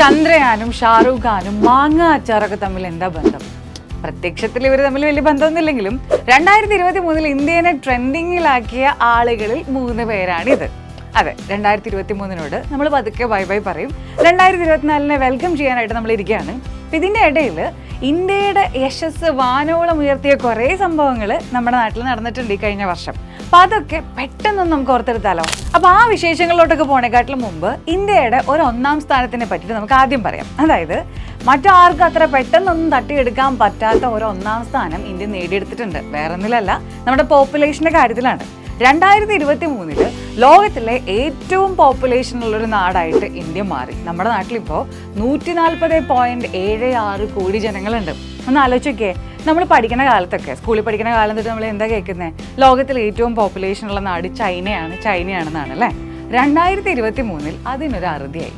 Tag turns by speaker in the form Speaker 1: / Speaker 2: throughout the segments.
Speaker 1: ചന്ദ്രയാനും ഷാറൂഖ് ഖാനും മാങ്ങ അച്ചാറൊക്കെ തമ്മിൽ എന്താ ബന്ധം? പ്രത്യക്ഷത്തിൽ ഇവർ തമ്മിൽ വലിയ ബന്ധമൊന്നുമില്ലെങ്കിലും രണ്ടായിരത്തി ഇരുപത്തി മൂന്നിൽ ഇന്ത്യനെ ട്രെൻഡിങ്ങിലാക്കിയ ആളുകളിൽ മൂന്ന് പേരാണിത്. അതെ രണ്ടായിരത്തി ഇരുപത്തി മൂന്നിനോട് നമ്മൾ പതുക്കെ ബൈ ബൈ പറയും. രണ്ടായിരത്തി ഇരുപത്തിനാലിനെ വെൽക്കം ചെയ്യാനായിട്ട് നമ്മൾ ഇരിക്കുകയാണ്. അപ്പം ഇതിന്റെ ഇടയിൽ ഇന്ത്യയുടെ യശസ് വാനോളം ഉയർത്തിയ കുറേ സംഭവങ്ങൾ നമ്മുടെ നാട്ടിൽ നടന്നിട്ടുണ്ട് ഈ കഴിഞ്ഞ വർഷം. അപ്പം അതൊക്കെ പെട്ടെന്നൊന്നും നമുക്ക് ഓർത്തെടുത്താലോ. അപ്പൊ ആ വിശേഷങ്ങളിലോട്ടൊക്കെ പോണേക്കാട്ടിലും മുമ്പ് ഇന്ത്യയുടെ ഒരു ഒന്നാം സ്ഥാനത്തിനെ പറ്റിയിട്ട് നമുക്ക് ആദ്യം പറയാം. അതായത് മറ്റാർക്കും അത്ര പെട്ടെന്നൊന്നും തട്ടിയെടുക്കാൻ പറ്റാത്ത ഒരു ഒന്നാം സ്ഥാനം ഇന്ത്യ നേടിയെടുത്തിട്ടുണ്ട്. വേറെ ഒന്നിലല്ല നമ്മുടെ പോപ്പുലേഷന്റെ കാര്യത്തിലാണ്. രണ്ടായിരത്തി ഇരുപത്തി മൂന്നിൽ ലോകത്തിലെ ഏറ്റവും പോപ്പുലേഷൻ ഉള്ളൊരു നാടായിട്ട് ഇന്ത്യ മാറി. നമ്മുടെ നാട്ടിലിപ്പോൾ നൂറ്റി നാൽപ്പത് പോയിന്റ് ഏഴ് ആറ് കോടി ജനങ്ങളുണ്ട്. ഒന്ന് ആലോചിക്കേ നമ്മൾ പഠിക്കുന്ന കാലത്തൊക്കെ സ്കൂളിൽ പഠിക്കുന്ന കാലം തൊട്ട് നമ്മൾ എന്താ കേൾക്കുന്നത് ലോകത്തിൽ ഏറ്റവും പോപ്പുലേഷൻ ഉള്ള നാട് ചൈനയാണ് ചൈനയാണെന്നാണ് അല്ലേ? രണ്ടായിരത്തി ഇരുപത്തി മൂന്നിൽ അതിനൊരു അറുതിയായി.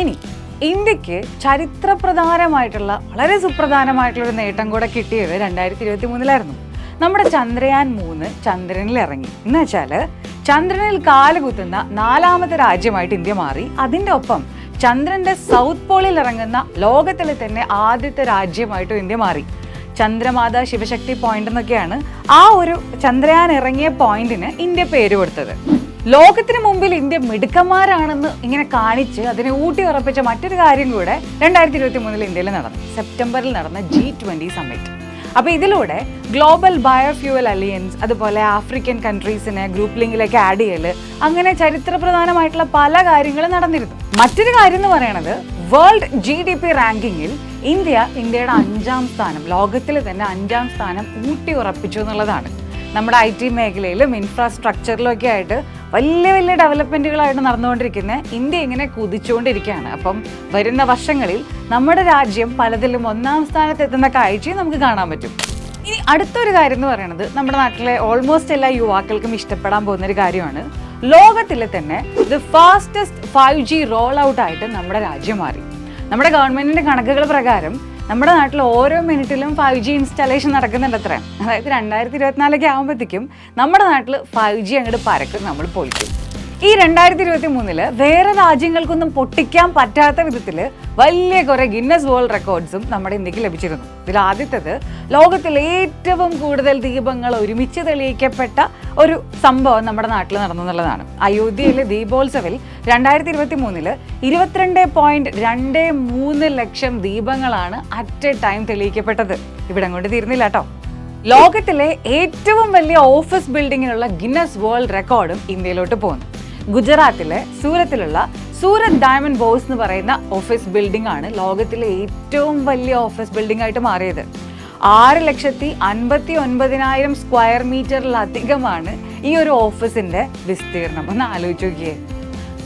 Speaker 1: ഇനി ഇന്ത്യയ്ക്ക് ചരിത്രപ്രധാനമായിട്ടുള്ള വളരെ സുപ്രധാനമായിട്ടുള്ള ഒരു നേട്ടം കൂടെ കിട്ടിയത് രണ്ടായിരത്തി ഇരുപത്തി മൂന്നിലായിരുന്നു നമ്മുടെ ചന്ദ്രയാൻ മൂന്ന് ചന്ദ്രനിൽ ഇറങ്ങി. എന്ന് വെച്ചാൽ ചന്ദ്രനിൽ കാലുകുത്തുന്ന നാലാമത്തെ രാജ്യമായിട്ട് ഇന്ത്യ മാറി. അതിന്റെ ഒപ്പം ചന്ദ്രന്റെ സൗത്ത് പോളിൽ ഇറങ്ങുന്ന ലോകത്തിലെ തന്നെ ആദ്യത്തെ രാജ്യമായിട്ടും ഇന്ത്യ മാറി. ചന്ദ്രമാത ശിവശക്തി പോയിന്റ് എന്നൊക്കെയാണ് ആ ഒരു ചന്ദ്രയാൻ ഇറങ്ങിയ പോയിന്റിന് ഇന്ത്യ പേര് കൊടുത്തത്. ലോകത്തിന് മുമ്പിൽ ഇന്ത്യ മിടുക്കന്മാരാണെന്ന് ഇങ്ങനെ കാണിച്ച് അതിനെ ഊട്ടി ഉറപ്പിച്ച മറ്റൊരു കാര്യം കൂടെ രണ്ടായിരത്തി ഇരുപത്തി മൂന്നിൽ ഇന്ത്യയിൽ നടന്നു. സെപ്റ്റംബറിൽ നടന്ന ജി ട്വന്റി സമ്മിറ്റ് അപ്പോൾ ഇതിലൂടെ ഗ്ലോബൽ ബയോഫ്യൂവൽ അലിയൻസ് അതുപോലെ ആഫ്രിക്കൻ കൺട്രീസിനെ ഗ്രൂപ്പ് ലിങ്കിലേക്ക് ആഡ് ചെയ്യൽ അങ്ങനെ ചരിത്രപ്രധാനമായിട്ടുള്ള പല കാര്യങ്ങളും നടന്നിരുന്നു. മറ്റൊരു കാര്യം എന്ന് പറയുന്നത് വേൾഡ് ജി ഡി പി റാങ്കിങ്ങിൽ ഇന്ത്യ ഇന്ത്യയുടെ അഞ്ചാം സ്ഥാനം ലോകത്തിൽ തന്നെ അഞ്ചാം സ്ഥാനം ഊട്ടി ഉറപ്പിച്ചു എന്നുള്ളതാണ്. നമ്മുടെ ഐ ടി മേഖലയിലും ഇൻഫ്രാസ്ട്രക്ചറിലും ഒക്കെ ആയിട്ട് വലിയ വലിയ ഡെവലപ്മെന്റുകളായിട്ട് നടന്നുകൊണ്ടിരിക്കുന്ന ഇന്ത്യ ഇങ്ങനെ കുതിച്ചുകൊണ്ടിരിക്കുകയാണ്. അപ്പം വരുന്ന വർഷങ്ങളിൽ നമ്മുടെ രാജ്യം പലതിലും ഒന്നാം സ്ഥാനത്ത് എത്തുന്ന കാഴ്ചയും നമുക്ക് കാണാൻ പറ്റും. ഇനി അടുത്തൊരു കാര്യം എന്ന് പറയുന്നത് നമ്മുടെ നാട്ടിലെ ഓൾമോസ്റ്റ് എല്ലാ യുവാക്കൾക്കും ഇഷ്ടപ്പെടാൻ പോകുന്ന ഒരു കാര്യമാണ്. ലോകത്തിലെ തന്നെ the fastest five G roll out ആയിട്ട് നമ്മുടെ രാജ്യം മാറി. നമ്മുടെ ഗവൺമെന്റിന്റെ കണക്കുകൾ പ്രകാരം നമ്മുടെ നാട്ടിൽ ഓരോ മിനിറ്റിലും ഫൈവ് ജി ഇൻസ്റ്റാളേഷൻ നടക്കുന്നുണ്ട് അത്ര. അതായത് രണ്ടായിരത്തി ഇരുപത്തിനാലൊക്കെ ആകുമ്പോഴത്തേക്കും നമ്മുടെ നാട്ടിൽ ഫൈവ് ജി അങ്ങോട്ട് പരക്കും നമ്മൾ പൊളിക്കും. ഈ രണ്ടായിരത്തി ഇരുപത്തി മൂന്നിൽ വേറെ രാജ്യങ്ങൾക്കൊന്നും പൊട്ടിക്കാൻ പറ്റാത്ത വിധത്തിൽ വലിയ കുറെ ഗിന്നസ് വേൾഡ് റെക്കോർഡ്സും നമ്മുടെ ഇന്ത്യയ്ക്ക് ലഭിച്ചിരുന്നു. ഇതിൽ ആദ്യത്തേത് ലോകത്തിൽ ഏറ്റവും കൂടുതൽ ദീപങ്ങൾ ഒരുമിച്ച് തെളിയിക്കപ്പെട്ട ഒരു സംഭവം നമ്മുടെ നാട്ടിൽ നടന്നു എന്നുള്ളതാണ്. അയോധ്യയിലെ ദീപോത്സവിൽ രണ്ടായിരത്തി ഇരുപത്തി മൂന്നിൽ ഇരുപത്തിരണ്ട് പോയിന്റ് രണ്ട് മൂന്ന് ലക്ഷം ദീപങ്ങളാണ് അറ്റ് എ ടൈം തെളിയിക്കപ്പെട്ടത്. ഇവിടെ കൊണ്ട് തീരുന്നില്ല കേട്ടോ ലോകത്തിലെ ഏറ്റവും വലിയ ഓഫീസ് ബിൽഡിങ്ങിനുള്ള ഗിന്നസ് വേൾഡ് റെക്കോർഡും ഇന്ത്യയിലോട്ട് പോകുന്നു ഗുജറാത്തിലെ സൂരത്തിലുള്ള സൂരത് ഡയമണ്ട് ബോസ് എന്ന് പറയുന്ന ഓഫീസ് ബിൽഡിംഗ് ആണ് ലോകത്തിലെ ഏറ്റവും വലിയ ഓഫീസ് ബിൽഡിംഗ് ആയിട്ട് മാറിയത്. ആറ് ലക്ഷത്തി അൻപത്തി ഒൻപതിനായിരം സ്ക്വയർ മീറ്ററിലധികമാണ് ഈ ഒരു ഓഫീസിന്റെ വിസ്തീർണം. ഒന്ന് ആലോചിച്ച് നോക്കിയേ.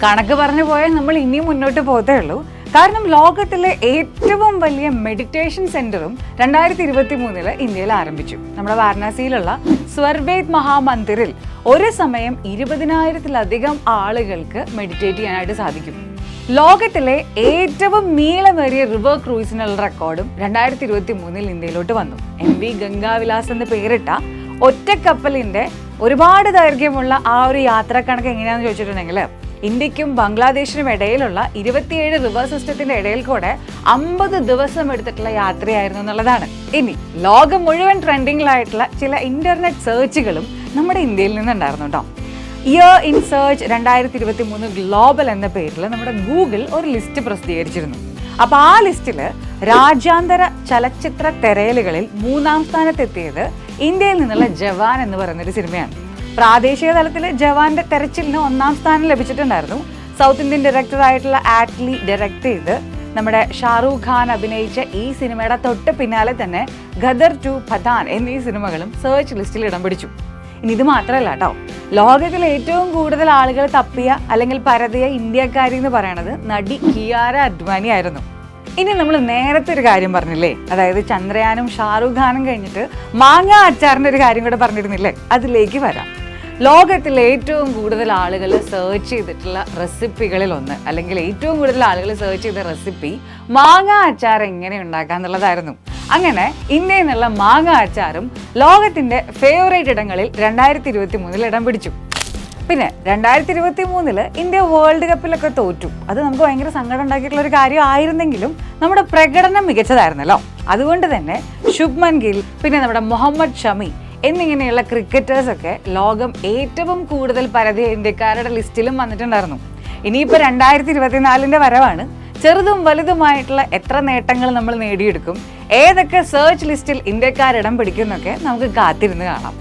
Speaker 1: കണക്ക് പറഞ്ഞു പോയാൽ നമ്മൾ ഇനിയും മുന്നോട്ട് പോകത്തേ ഉള്ളൂ. കാരണം ലോകത്തിലെ ഏറ്റവും വലിയ മെഡിറ്റേഷൻ സെന്ററും രണ്ടായിരത്തി ഇരുപത്തി മൂന്നിൽ ഇന്ത്യയിൽ ആരംഭിച്ചു. നമ്മുടെ വാരണാസിയിലുള്ള സ്വർവേദ് മഹാമന്ദിറിൽ ഒരു സമയം ഇരുപതിനായിരത്തിലധികം ആളുകൾക്ക് മെഡിറ്റേറ്റ് ചെയ്യാനായിട്ട് സാധിക്കും. ലോകത്തിലെ ഏറ്റവും നീളമേറിയ റിവർ ക്രൂയിസിനുള്ള റെക്കോർഡും രണ്ടായിരത്തി ഇരുപത്തി മൂന്നിൽ ഇന്ത്യയിലോട്ട് വന്നു. എം വി ഗംഗാവിലാസ് എന്ന് പേരിട്ട ഒറ്റക്കപ്പലിന്റെ ഒരുപാട് ദൈർഘ്യമുള്ള ആ ഒരു യാത്രാക്കണക്ക് എങ്ങനെയാണെന്ന് ചോദിച്ചിട്ടുണ്ടെങ്കിൽ ഇന്ത്യക്കും ബംഗ്ലാദേശിനും ഇടയിലുള്ള ഇരുപത്തിയേഴ് റിവർ സിസ്റ്റത്തിന്റെ ഇടയിൽ കൂടെ അമ്പത് ദിവസം എടുത്തിട്ടുള്ള യാത്രയായിരുന്നു എന്നുള്ളതാണ്. ഇനി ലോകം മുഴുവൻ ട്രെൻഡിങ്ങിലായിട്ടുള്ള ചില ഇന്റർനെറ്റ് സെർച്ചുകളും നമ്മുടെ ഇന്ത്യയിൽ നിന്നുണ്ടായിരുന്നു കേട്ടോ ഇയർ ഇൻ സെർച്ച് രണ്ടായിരത്തി ഇരുപത്തി മൂന്ന് ഗ്ലോബൽ എന്ന പേരിൽ നമ്മുടെ ഗൂഗിൾ ഒരു ലിസ്റ്റ് പ്രസിദ്ധീകരിച്ചിരുന്നു. അപ്പൊ ആ ലിസ്റ്റിൽ രാജ്യാന്തര ചലച്ചിത്ര തെരയലുകളിൽ മൂന്നാം സ്ഥാനത്തെത്തിയത് ഇന്ത്യയിൽ നിന്നുള്ള ജവാൻ എന്ന് പറയുന്നൊരു സിനിമയാണ്. പ്രാദേശിക തലത്തിൽ ജവാന്റെ തെരച്ചിലിന് ഒന്നാം സ്ഥാനം ലഭിച്ചിട്ടുണ്ടായിരുന്നു. സൗത്ത് ഇന്ത്യൻ ഡയറക്ടറായിട്ടുള്ള ആറ്റ്ലി ഡയറക്ട് ചെയ്ത് നമ്മുടെ ഷാറൂഖ് ഖാൻ അഭിനയിച്ച ഈ സിനിമയുടെ തൊട്ട് പിന്നാലെ തന്നെ ഖദർ ടു പഥാൻ എന്നീ സിനിമകളും സെർച്ച് ലിസ്റ്റിൽ ഇടം പിടിച്ചു. ഇനി ഇത് മാത്രമല്ല കേട്ടോ. ലോകത്തിൽ ഏറ്റവും കൂടുതൽ ആളുകൾ തപ്പിയ അല്ലെങ്കിൽ പരതിയ ഇന്ത്യക്കാരി എന്ന് പറയണത് നടി കിയാര അദ്വാനി ആയിരുന്നു. ഇനി നമ്മൾ നേരത്തെ ഒരു കാര്യം പറഞ്ഞില്ലേ? അതായത് ചന്ദ്രയാനും ഷാറുഖ് ഖാനും കഴിഞ്ഞിട്ട് മാങ്ങ അച്ചാറിന്റെ ഒരു കാര്യം കൂടെ പറഞ്ഞിരുന്നില്ലേ? അതിലേക്ക് വരാം. ലോകത്തിൽ ഏറ്റവും കൂടുതൽ ആളുകൾ സെർച്ച് ചെയ്തിട്ടുള്ള റെസിപ്പികളിൽ ഒന്ന് അല്ലെങ്കിൽ ഏറ്റവും കൂടുതൽ ആളുകൾ സെർച്ച് ചെയ്ത റെസിപ്പി മാങ്ങ അച്ചാർ എങ്ങനെ ഉണ്ടാക്കാം എന്നുള്ളതായിരുന്നു. അങ്ങനെ ഇന്ത്യയിൽ നിന്നുള്ള മാങ്ങ അച്ചാറും ലോകത്തിന്റെ ഫേവറേറ്റ് ഇടങ്ങളിൽ രണ്ടായിരത്തി ഇരുപത്തി മൂന്നിൽ ഇടം പിടിച്ചു. പിന്നെ രണ്ടായിരത്തി ഇരുപത്തി മൂന്നിൽ ഇന്ത്യ വേൾഡ് കപ്പിലൊക്കെ തോറ്റു. അത് നമുക്ക് ഭയങ്കര സങ്കടം ഉണ്ടാക്കിയിട്ടുള്ള ഒരു കാര്യം ആയിരുന്നെങ്കിലും നമ്മുടെ പ്രകടനം മികച്ചതായിരുന്നല്ലോ. അതുകൊണ്ട് തന്നെ ശുഭ്മൻ ഗിൽ പിന്നെ നമ്മുടെ മുഹമ്മദ് ഷമി എന്നിങ്ങനെയുള്ള ക്രിക്കറ്റേഴ്സൊക്കെ ലോകം ഏറ്റവും കൂടുതൽ പരതിയ ഇന്ത്യക്കാരുടെ ലിസ്റ്റിലും വന്നിട്ടുണ്ടായിരുന്നു. ഇനിയിപ്പോൾ രണ്ടായിരത്തി ഇരുപത്തിനാലിന്റെ വരവാണ് ചെറുതും വലുതുമായിട്ടുള്ള എത്ര നേട്ടങ്ങൾ നമ്മൾ നേടിയെടുക്കും? ഏതൊക്കെ സെർച്ച് ലിസ്റ്റിൽ ഇന്ത്യക്കാർ ഇടം പിടിക്കുന്നൊക്കെ നമുക്ക് കാത്തിരുന്ന് കാണാം.